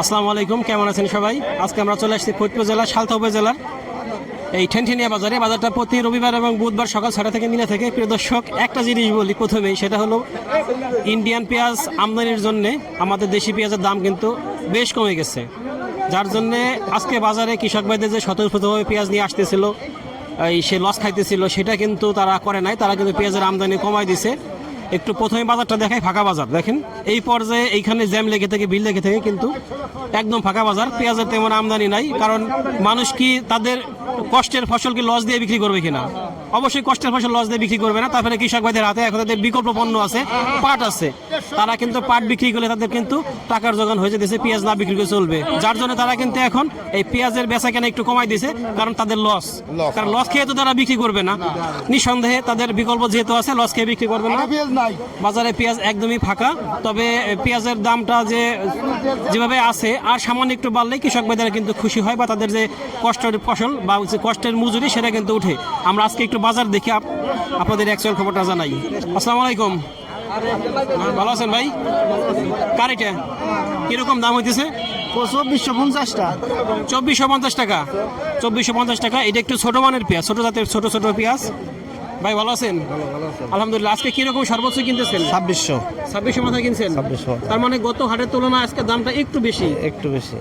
আসসালামু আলাইকুম, কেমন আছেন সবাই? আজকে আমরা চলে আসছি ফরিদপুর জেলা সালথা উপজেলার এই ঠেনঠেনিয়া বাজারে। বাজারটা প্রতি রবিবার এবং বুধবার সকাল ছটা থেকে মিলে থেকে। প্রিয় দর্শক, একটা জিনিস বলি প্রথমেই, সেটা হলো ইন্ডিয়ান পেঁয়াজ আমদানির জন্যে আমাদের দেশি পেঁয়াজের দাম কিন্তু বেশ কমে গেছে। যার জন্যে আজকে বাজারে কৃষক ভাইদের যে স্বতঃস্ফূর্তভাবে পেঁয়াজ নিয়ে আসতেছিল, এই সে লস খাইতেছিল, সেটা কিন্তু তারা করে নাই। তারা কিন্তু পেঁয়াজের আমদানি কমাই দিছে। একটু প্রথমে বাজারটা দেখাই ফাঁকা বাজার। দেখেন এই পর্যায়ে এইখানে জ্যাম লেগে থেকে বিল লেগে থেকে কিন্তু একদম ফাঁকা বাজার। পেঁয়াজের তেমন আমদানি নাই কারণ মানুষ কি তাদের কষ্টের ফসল কি লস দিয়ে বিক্রি করবে কিনা? অবশ্যই কষ্টের ফসল লস দিয়ে বিক্রি করবে না। তারপরে কৃষক ভাইদের হাতে এখন তাদের বিকল্প পণ্য আছে পাট আছে। তারা কিন্তু পাট বিক্রি করলে তাদের কিন্তু টাকার যোগান হয়ে যেতেছে পেঁয়াজ না বিক্রি করে চলবে। যার জন্য তারা কিন্তু এখন এই পেঁয়াজের বেচা কেনা একটু কমাই দিছে কারণ তাদের লস। কারণ লস খেয়ে তো তারা বিক্রি করবে না। নিঃসন্দেহে তাদের বিকল্প যেহেতু আছে লস খেয়ে বিক্রি করবে না। বাজারে পেঁয়াজ একদমই ফাঁকা। তবে পেঁয়াজের দামটা যে যেভাবে আছে আর সামান্য একটু বাড়লেই কৃষক ভাইদের কিন্তু খুশি হয় বা তাদের যে কষ্টের ফসল বা যে কষ্টের মজুরি সেটা কিন্তু উঠে আমরা আজকে একটু বাজার দেখে আপ- আপনাদের অ্যাকচুয়াল খবরটা জানাই। আসসালামু আলাইকুম। ভালো আছেন ভাই? কার এটা? কীরকম দাম হইতেছে? চব্বিশশো পঞ্চাশটা। চব্বিশশো পঞ্চাশ টাকা। চব্বিশশো পঞ্চাশ টাকা। এটা একটু ছোট মানের পেঁয়াজ ছোট জাতের ছোট ছোট পেঁয়াজ। ভাই ভালো আছেন? আলহামদুলিল্লাহ আজকে কীরকম সর্বোচ্চ কিনতেছেন? ছাব্বিশশো। ছাব্বিশশো মাথায় কিনছেন? 2600 তার মানে গত হাটের তুলনায় আজকে দামটা একটু বেশি। একটু বেশি।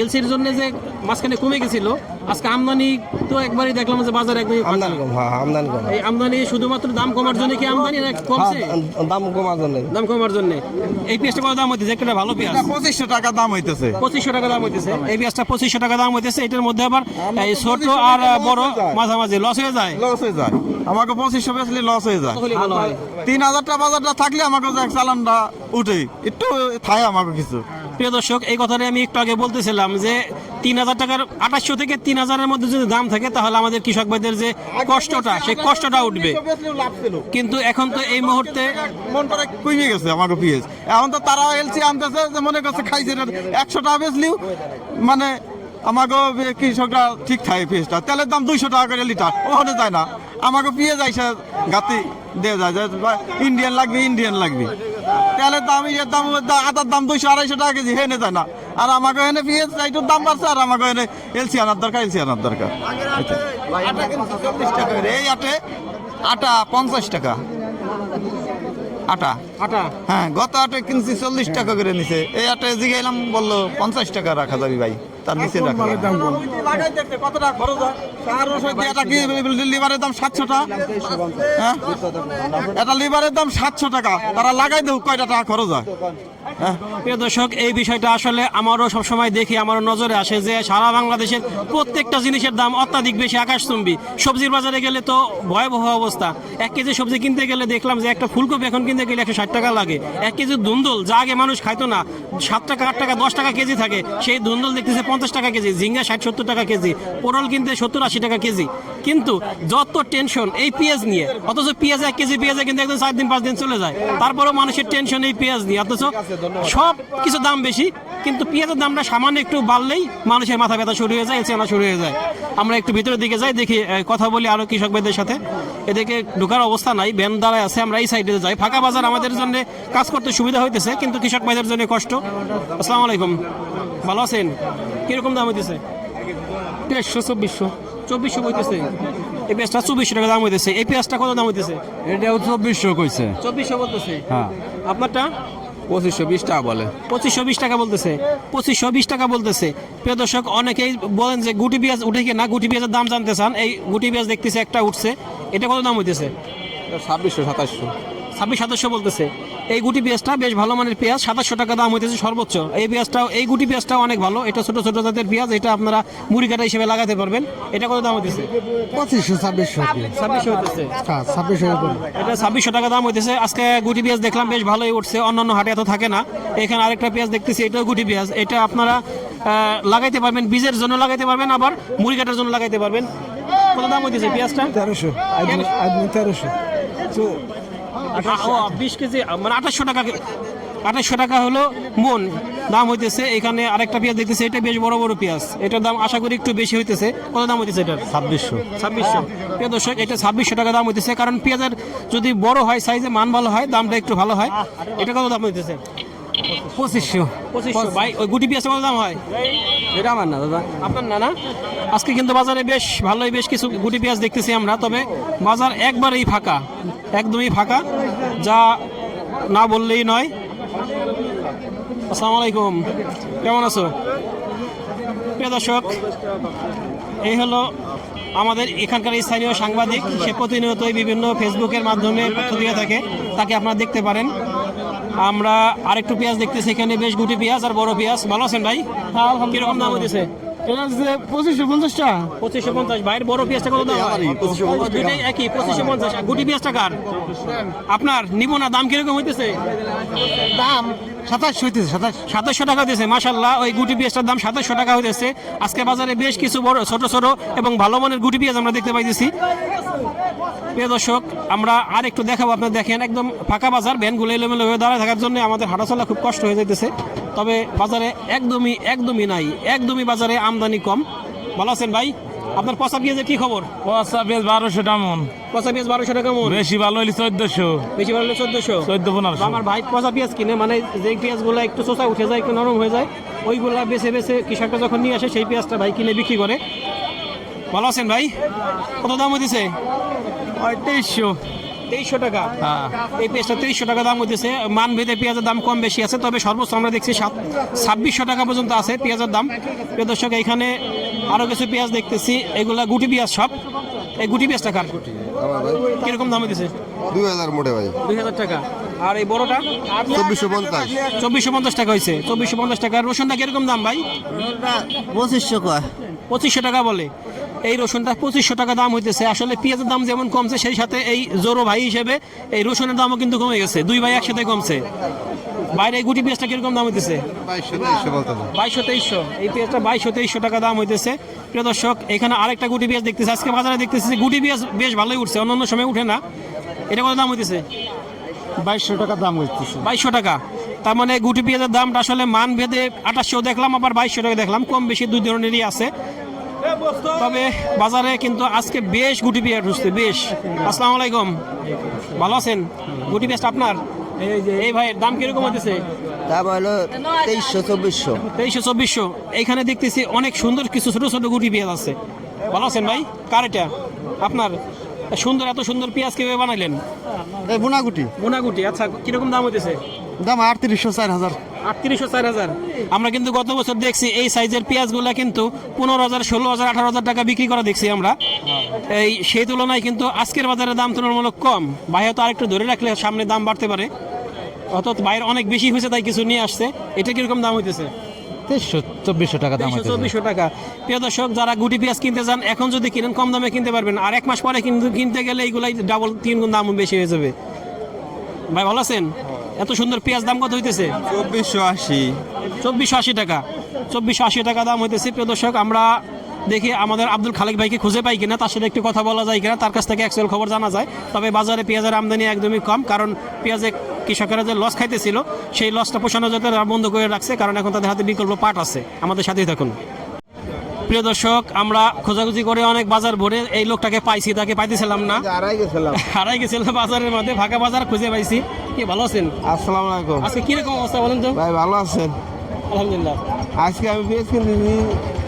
এলসির জন্য যে মাঝখানে কমে গেছিল আজকে আমদানি তো একবারই দেখলাম যে বাজার একদমই আমদানি কম হ্যাঁ আমদানি কম। এই আমদানি শুধুমাত্র দাম কমার জন্য কি আমদানি না কমছে? হ্যাঁ, দাম কমার জন্য। দাম কমার জন্য। এই পেঁয়াজটা কত দাম হইতেছে? একটা ভালো পেঁয়াজ। পঁচিশশো টাকা দাম হইতেছে। পঁচিশশো টাকা দাম হইতেছে। এই পেঁয়াজটা পঁচিশশো টাকা দাম হইতেছে। এটার মধ্যে আবার এই ছোট আর বড় মাঝামাঝি লস হয়ে যায়। লস হয়ে যায়। আমাকে পঁচিশশো বেচলে লস হয়ে যায়। তিন হাজারটা বাজারটা থাকলে আমাকে চালানটা উঠে একটু আমাকে কিছু। প্রিয় দর্শক এই কথাটা আমি একটু আগে বলতেছিলাম যে তিন হাজার টাকার আঠাশশো থেকে তিন হাজারের মধ্যে যদি দাম থাকে তাহলে আমাদের কৃষক ভাইদের যে কষ্টটা সেই কষ্টটা উঠবে। কিন্তু এখন তো এই মুহূর্তে মনটা কমে গেছে আমাকে পিএস। এখন তো তারা এলসি আনতেছে যে মনে করছে খাইছে একশো টাকা বেচলিও মানে আমাকে কৃষকরা ঠিক থাকে পিএসটা। তেলের দাম দুইশো টাকা করে লিটার। ওখানে যায় না। আমাকে পিএস আইসা গাতি দিয়ে যায় ইন্ডিয়ান লাগবে ইন্ডিয়ান লাগবে। তেলের দাম ইয়ের দাম ওর দাম- আদার দাম দুইশো আড়াইশো টাকা কেজি হেনে যায় না। আর আমাকে এনে পিএস এইটুর দাম বাড়ছে আর আমাকে এনে এলসি আনার দরকার এলসি আনার দরকার। টাকা। এই আটে আটা পঞ্চাশ টাকা। আটা? আটা? হ্যাঁ গত আটে কিনছি চল্লিশ টাকা করে নিছে। এই আটে জিগাইলাম বলল পঞ্চাশ টাকা রাখা যাবে ভাই তার নিচে রাখা কতটা খরচ হয়? এটা কি লিভারের দাম সাতশো টাকা? হ্যাঁ? এটা লিভারের দাম সাতশো টাকা। তারা লাগাই দেব, কয়টা টাকা খরচ হ্যাঁ? প্রিয় দর্শক, এই বিষয়টা আসলে আমারও সবসময় দেখি, আমারও নজরে আসে যে সারা বাংলাদেশের প্রত্যেকটা জিনিসের দাম অত্যাধিক বেশি আকাশচুম্বী। সবজির বাজারে গেলে তো ভয়াবহ অবস্থা। এক কেজি সবজি কিনতে গেলে দেখলাম যে একটা ফুলকপি এখন কিনতে গেলে একশো ষাট টাকা লাগে। এক কেজি ধুন্দল যা আগে মানুষ খাইতো না, সাত টাকা, আট টাকা, দশ টাকা কেজি থাকে। সেই ধুন্দল দেখতেছে পঞ্চাশ টাকা কেজি, ঝিঙ্গা ষাট, সত্তর টাকা কেজি, পটল কিনতে সত্তর, আশি টাকা কেজি। কিন্তু যত টেনশন এই পেঁয়াজ নিয়ে অথচ পেঁয়াজ এক কেজি পেঁয়াজে কিন্তু একদম চার দিন পাঁচ দিন চলে যায়। তারপরেও মানুষের টেনশন এই পেঁয়াজ নিয়ে অথচ সব কিছু দাম বেশি কিন্তু পেঁয়াজের দামটা সামান্য একটু বাড়লেই মানুষের মাথা ব্যথা শুরু হয়ে যায় চেনা শুরু হয়ে যায়। আমরা একটু ভিতরের দিকে যাই দেখি কথা বলি আরও কৃষক ভাইদের সাথে। এদিকে ঢোকার অবস্থা নাই ব্যান দাঁড়ায় আছে আমরা এই সাইডে যাই। ফাঁকা বাজার আমাদের জন্য কাজ করতে সুবিধা হইতেছে কিন্তু কৃষক ভাইদের জন্য কষ্ট। আসসালামু আলাইকুম। ভালো আছেন? কীরকম দাম হইতেছে? দেড়শো চব্বিশশো। চব্বিশশো হইতেছে এই পেঁয়াজটা চব্বিশশো টাকা দাম হইতেছে। এই পেঁয়াজটা কত দাম হইতেছে? এটাও চব্বিশশো কইছে। চব্বিশশো বলতেছে। হ্যাঁ। আপনারটা? পঁচিশশো বিশ টাকা বলে। পঁচিশশো বিশ টাকা বলতেছে। পঁচিশশো বিশ টাকা বলতেছে। প্রিয় দর্শক অনেকেই বলেন যে গুটি পেঁয়াজ উঠে কিনা গুটি পেঁয়াজের দাম জানতে চান। এই গুটি পেঁয়াজ দেখতেছে একটা উঠছে। এটা কত দাম হইতেছে? ছাব্বিশশো সাতাশশো। ছাব্বিশ সাতাশশো বলতেছে। এই গুটি পেঁয়াজটা বেশ ভালো মানের পেঁয়াজ সাতাশশো টাকা দাম হইতেছে সর্বোচ্চ। এই পেঁয়াজটাও এই গুটি পেঁয়াজটাও অনেক ভালো। এটা ছোট ছোট জাতের পেঁয়াজ এটা আপনারা মুড়ি কাটা হিসেবে লাগাতে পারবেন। এটা কত দাম হইতেছে? পঁচিশশো ছাব্বিশশো। ছাব্বিশশো হইতেছে। ছাব্বিশশো এটা ছাব্বিশশো টাকা দাম হইতেছে। আজকে গুটি পেঁয়াজ দেখলাম বেশ ভালোই উঠছে। অন্যান্য হাটে এত থাকে না। এখানে আরেকটা পেঁয়াজ দেখতেছি এটাও গুটি পেঁয়াজ। এটা আপনারা লাগাইতে পারবেন বীজের জন্য লাগাইতে পারবেন আবার মুড়ি কাটার জন্য লাগাইতে পারবেন। কত দাম হইতেছে পেঁয়াজটা? তেরোশো তেরোশো। বিশ কেজি মানে আঠাশশো টাকা আঠাশশো টাকা হলো মন। দাম হইতেছে এখানে আরেকটা পেঁয়াজ দেখতেছে এটা বেশ বড় বড় পেঁয়াজ। এটার দাম আশা করি একটু বেশি হইতেছে। কত দাম হইতেছে এটা ছাব্বিশশো। ছাব্বিশশো। প্রিয় দর্শক এটা ছাব্বিশশো টাকা দাম হইতেছে কারণ পেঁয়াজের যদি বড় হয় সাইজে মান ভালো হয় দামটা একটু ভালো হয়। এটা কত দাম হইতেছে? পঁচিশশো। পঁচিশশো। ভাই ওই গুটি পেঁয়াজটা কত দাম হয়? এটা আমার না দাদা। আপনার না না? আজকে কিন্তু বাজারে বেশ ভালোই বেশ কিছু গুটি পেঁয়াজ দেখতেছি আমরা তবে বাজার একবারেই ফাঁকা একদমই ফাঁকা যা না বললেই নয়। আসসালামু আলাইকুম। কেমন আছো? প্রিয় দর্শক এই হলো আমাদের এখানকার স্থানীয় সাংবাদিক সে প্রতিনিয়তই বিভিন্ন ফেসবুকের মাধ্যমে তথ্য দিয়ে থাকে তাকে আপনারা দেখতে পারেন। আমরা আরেকটু পেঁয়াজ দেখতেছি এখানে বেশ গুটি পেঁয়াজ আর বড় পেঁয়াজ। ভালো আছেন ভাই? কীরকম দাম হইতেছে? এটা যে পঁচিশশো পঞ্চাশটা পঁচিশশো পঞ্চাশ। বাইরের বড় পেঁয়াজটা কত দাম? দুইটাই একই পঁচিশশো পঞ্চাশ। গুটি পেঁয়াজটা কার? আপনার নিব না দাম কীরকম হইতেছে? দাম সাতাশশো হইতেছে সাতাশ সাতাশশো টাকা হইতেছে মাসাল্লাহ ওই গুটি পেঁয়াজটার দাম সাতাশশো টাকা হইতেছে। আজকে বাজারে বেশ কিছু বড় ছোট ছোট এবং ভালো মানের গুটি পেঁয়াজ আমরা দেখতে পাইতেছি। প্রিয় দর্শক আমরা আর একটু দেখাবো আপনার দেখেন একদম ফাঁকা বাজার ভ্যানগুলো এলোমেলো হয়ে দাঁড়ায় থাকার জন্য আমাদের হাঁটাচলা খুব কষ্ট হয়ে যাইতেছে। তবে বাজারে একদমই একদমই নাই একদমই বাজারে আমদানি কম। ভালো আছেন ভাই? আপনার পচা পেঁয়াজের কি খবর? পচা পেঁয়াজ বারোশো টামন পচা পেঁয়াজ বারোশো টাকা মন। বেশি ভালো হইলে চোদ্দশো। বেশি ভালো চোদ্দশো। চোদ্দ পনেরোশো। আমার ভাই পচা পেঁয়াজ কিনে মানে যে পেঁয়াজগুলো একটু চোচা উঠে যায় একটু নরম হয়ে যায় ওইগুলা বেছে বেছে কৃষকরা যখন নিয়ে আসে সেই পেঁয়াজটা ভাই কিনে বিক্রি করে। ভালো আছেন ভাই? কত দাম হইতেছে? তেইশশো তেইশশো টাকা। হ্যাঁ। এই পেঁয়াজটা তেইশশো টাকা দাম হইতেছে। মান ভেদে পেঁয়াজের দাম কম বেশি আছে তবে সর্বোচ্চ আমরা দেখছি সাত ছাব্বিশশো টাকা পর্যন্ত আছে পেঁয়াজের দাম। প্রিয় দর্শক এখানে আরও কিছু পেঁয়াজ দেখতেছি। এগুলা গুটি পেঁয়াজ সব। এই গুটি পেঁয়াজটা কার? কীরকম দাম হইতেছে? দুই হাজার মোটে ভাই। দুই হাজার টাকা। আর এই বড়টা? চব্বিশশো পঞ্চাশ। চব্বিশশো পঞ্চাশ টাকা হয়েছে চব্বিশশো পঞ্চাশ টাকা। রসুনটা কীরকম দাম ভাই? পঁচিশশো পঁচিশশো টাকা বলে। এই রসুনটা পঁচিশশো টাকা দাম হইতেছে। আসলে পেঁয়াজের দাম যেমন কমছে সেই সাথে এই জোরো ভাই হিসেবে এই রসুনের দামও কিন্তু কমে গেছে। দুই ভাই একসাথে কমছে। বাইরে গুটি পেঁয়াজটা কীরকম দাম হইতেছে? বাইশশো তেইশশো। এই পেঁয়াজটা বাইশশো তেইশশো টাকা দাম হইতেছে। প্রিয় দর্শক এখানে আরেকটা গুটি পেঁয়াজ দেখতেছে। আজকে বাজারে দেখতেছি যে গুটি পেঁয়াজ বেশ ভালোই উঠছে। অন্য অন্য সময় উঠে না। এটা কত দাম হইতেছে? বাইশশো টাকা দাম হইতেছে। বাইশশো টাকা। তার মানে গুটি পেঁয়াজের দামটা আসলে মান ভেদে আঠাশশো দেখলাম আবার বাইশশো টাকা দেখলাম। কম বেশি দুই ধরনেরই আছে। তবে বাজারে কিন্তু আজকে বেশ গুটি পেঁয়াজ উঠছে বেশ। আসসালামু আলাইকুম। ভালো আছেন? গুটি পেঁয়াজটা আপনার? এই ভাইয়ের দাম কীরকম হইতেছে? দাম হলো তেইশশো চব্বিশশো। তেইশশো চব্বিশশো। এইখানে দেখতেছি অনেক সুন্দর কিছু ছোট ছোট গুটি পেঁয়াজ আছে। ভালো আছেন ভাই? কার এটা? আপনার? সুন্দর এত সুন্দর পেঁয়াজ কীভাবে বানাইলেন? এই বুনাগুটি আচ্ছা কীরকম দাম হইতেছে? দাম আটত্রিশশো চার হাজার। আটত্রিশশো চার হাজার। আমরা কিন্তু গত বছর দেখছি এই সাইজের পেঁয়াজগুলো কিন্তু পনেরো হাজার ষোলো হাজার আঠারো হাজার টাকা বিক্রি করা দেখছি আমরা। এই সেই তুলনায় কিন্তু আজকের বাজারে দাম তুলনামূলক কম। বাইরে তো আরেকটু ধরে রাখলে সামনে দাম বাড়তে পারে। অর্থাৎ বাইরে অনেক বেশি হয়েছে তাই কিছু নিয়ে আসছে। এটা কীরকম দাম হইতেছে? চব্বিশশো টাকা দাম চব্বিশশো টাকা। প্রিয় দর্শক যারা গুটি পেঁয়াজ কিনতে যান এখন যদি কিনেন কম দামে কিনতে পারবেন। আর এক মাস পরে কিন্তু কিনতে গেলে এইগুলাই ডাবল তিন গুণ দাম বেশি হয়ে যাবে। ভাই ভালো আছেন? এত সুন্দর পেঁয়াজ দাম কত হইতেছে? চব্বিশশো আশি। চব্বিশশো আশি টাকা। চব্বিশশো আশি টাকা দাম হইতেছে। প্রিয় দর্শক আমরা দেখি আমাদের আব্দুল খালেক ভাইকে খুঁজে পাই কিনা তার সাথে একটু কথা বলা যায় কিনা তার কাছ থেকে অ্যাকচুয়াল খবর জানা যায়। তবে বাজারে পেঁয়াজের আমদানি একদমই কম কারণ পেঁয়াজে কৃষকেরা যে লস খাইতেছিল সেই লসটা পোষানো যাতে বন্ধ করে রাখছে কারণ এখন তাদের হাতে বিকল্প পাট আছে। আমাদের সাথেই থাকুন। প্রিয় দর্শক আমরা খোঁজাখুঁজি করে অনেক বাজার ভরে এই লোকটাকে পাইছি তাকে পাইতেছিলাম না। গেছিলাম। হারাই গেছিল বাজারের মধ্যে ফাঁকা বাজার খুঁজে পাইছি। কি ভালো আছেন? আসসালামু আলাইকুম। আজকে কীরকম অবস্থা বলেন তো? ভাই ভালো আছেন? আলহামদুলিল্লাহ। আজকে আমি পেঁয়াজ কিনতেছি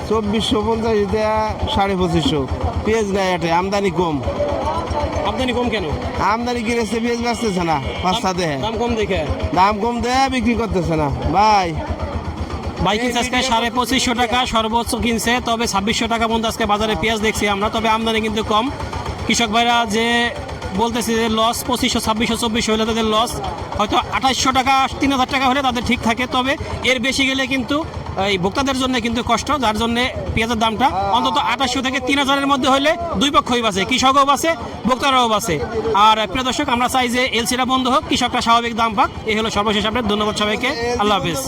চব্বিশশো পঞ্চাশ দেয়া সাড়ে পঁচিশশো। পেঁয়াজ নাই এটা আমদানি কম। আমদানি কম কেন? আমদানি কিনেছে পেঁয়াজ বেচতেছে না পাঁচটা দেহে দাম কম দেখে। দাম কম দেয়া বিক্রি করতেছে না। ভাই বাইক কিনছে আজকে সাড়ে পঁচিশশো টাকা সর্বোচ্চ কিনছে তবে ছাব্বিশশো টাকা পর্যন্ত আজকে বাজারে পেঁয়াজ দেখছি আমরা তবে আমদানি কিন্তু কম কৃষক ভাইরা যে বলতেছে যে লস পঁচিশশো ছাব্বিশশো চব্বিশশো হলে তাদের লস হয়তো আঠাশশো টাকা তিন হাজার টাকা হলে তাদের ঠিক থাকে তবে এর বেশি গেলে কিন্তু এই ভোক্তাদের জন্য কিন্তু কষ্ট যার জন্য পেঁয়াজের দামটা অন্তত আঠাশশো থেকে তিন হাজারের মধ্যে হলে দুই পক্ষই বাঁচে কৃষকও বাঁচে ভোক্তারাও বাঁচে আর প্রিয় দর্শক আমরা চাই যে এলসিটা বন্ধ হোক কৃষকরা স্বাভাবিক দাম পাক এই হলো সর্বশেষ আপডেট ধন্যবাদ সবাইকে আল্লাহ হাফিজ